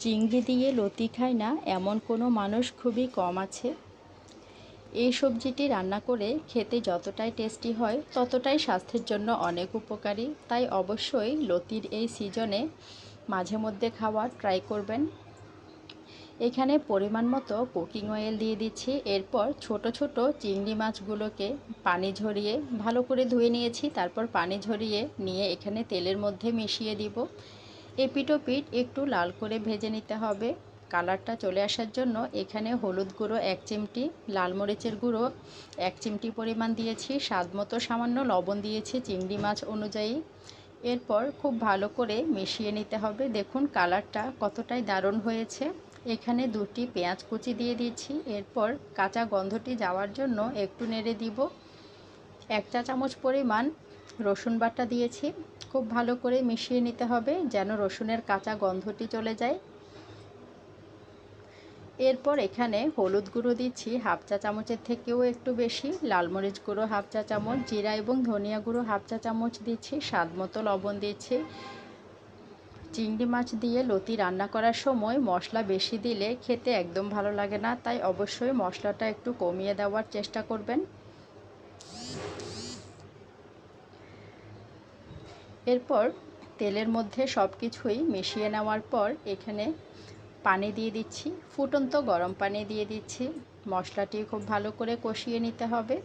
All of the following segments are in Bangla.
চিংড়ি দিয়ে লতি খায় না, এমন কোনো মানুষ খুবই কম আছে। এই সবজিটি রান্না করে খেতে যতটাই টেস্টি হয়, ততটাই স্বাস্থ্যের জন্য অনেক উপকারী। তাই অবশ্যই লতির এই সিজনে মাঝে মধ্যে খাওয়ার ট্রাই করবেন। এখানে পরিমাণ মতো কুকিং অয়েল দিয়ে দিচ্ছি। এরপর ছোট ছোট চিংড়ি মাছগুলোকে পানি ঝরিয়ে, ভালো করে ধুয়ে নিয়েছি। তারপর পানি ঝরিয়ে নিয়ে এখানে তেলের মধ্যে মিশিয়ে দিব। এপিটোপিট একটু লাল করে ভেজে নিতে হবে। কালারটা চলে আসার জন্য এখানে হলুদ গুঁড়ো এক চিমটি, লাল মরিচের গুঁড়ো এক চিমটি পরিমাণ দিয়েছি, স্বাদ মতো সামান্য লবণ দিয়েছি চিংড়ি মাছ অনুযায়ী। এরপর খুব ভালো করে মিশিয়ে নিতে হবে। দেখুন কালারটা কতটাই দারুণ হয়েছে। এখানে দুটি পেঁয়াজ কুচি দিয়ে দিচ্ছি এরপর কাঁচা গন্ধটি যাওয়ার জন্য একটু নেড়ে দিব। এক চা চামচ পরিমাণ রসুন বাটা দিয়েছি। খুব ভালো করে মিশিয়ে নিতে হবে যেন রসুনের কাঁচা গন্ধটি চলে যায়। এরপর এখানে হলুদ গুঁড়ো দিচ্ছি, হাফ চা চামচের থেকেও একটু বেশি। লাল মরিচ গুঁড়ো হাফ চা চামচ, জিরা এবং ধনিয়া গুঁড়ো হাফ চা চামচ দিচ্ছি, স্বাদ মতো লবণ দিচ্ছি। চিংড়ি মাছ দিয়ে লতি রান্না করার সময় মশলা বেশি দিলে খেতে একদম ভালো লাগে না, তাই অবশ্যই মশলাটা একটু কমিয়ে দেওয়ার চেষ্টা করবেন। এরপর তেলের মধ্যে সব কিছুই মিশিয়ে নেওয়ার পর এখানে পানি দিয়ে দিচ্ছি, ফুটন্ত গরম পানি দিয়ে দিচ্ছি। মশলাটি খুব ভালো করে কষিয়ে নিতে হবে।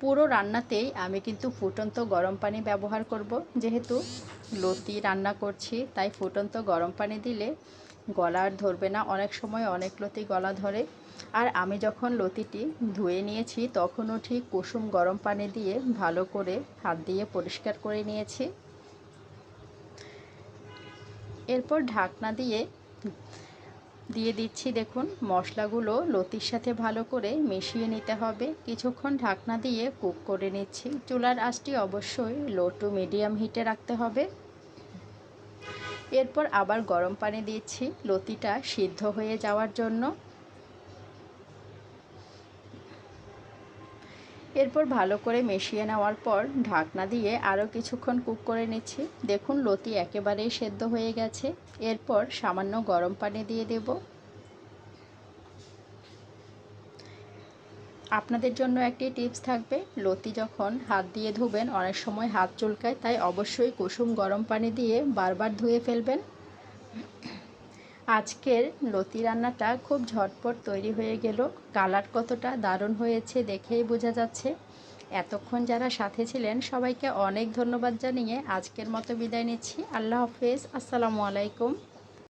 পুরো রান্নাতেই আমি কিন্তু ফুটন্ত গরম পানি ব্যবহার করব। যেহেতু লতি রান্না করছি, তাই ফুটন্ত গরম পানি দিলে গলা আর ধরবে না। অনেক সময় অনেক লতি গলা ধরে। আর আমি যখন লতিটি ধুয়ে নিয়েছি, তখনও ঠিক কুসুম গরম পানি দিয়ে ভালো করে হাত দিয়ে পরিষ্কার করে নিয়েছি। এরপর ঢাকনা দিয়ে দিয়ে দিচ্ছি দেখুন, মশলাগুলো লতির সাথে ভালো করে মিশিয়ে নিতে হবে। কিছুক্ষণ ঢাকনা দিয়ে কুক করে নিচ্ছি। চুলার আঁচটি অবশ্যই লো টু মিডিয়াম হিটে রাখতে হবে। এরপর আবার গরম পানি দিচ্ছি। লতিটা সিদ্ধ হয়ে যাওয়ার জন্য। এরপর ভালো করে মিশিয়ে নেওয়ার পর ঢাকনা দিয়ে আরও কিছুক্ষণ কুক করে নিচ্ছি। দেখুন লতি একেবারেই সেদ্ধ হয়ে গেছে। এরপর সামান্য গরম পানি দিয়ে দেব। আপনাদের জন্য একটি টিপস থাকবে, লতি যখন হাত দিয়ে ধুবেন, অনেক সময় হাত চুলকায়, তাই অবশ্যই কুসুম গরম পানি দিয়ে বারবার ধুয়ে ফেলবেন। আজকের লতি রান্নাটা খুব ঝটপট তৈরি হয়ে গেল। কালার কতটা দারুণ হয়েছে দেখেই বোঝা যাচ্ছে। এতক্ষণ যারা সাথে ছিলেন, সবাইকে অনেক ধন্যবাদ জানিয়ে আজকের মতো বিদায় নিচ্ছি। আল্লাহ হাফেজ। আসসালামু আলাইকুম।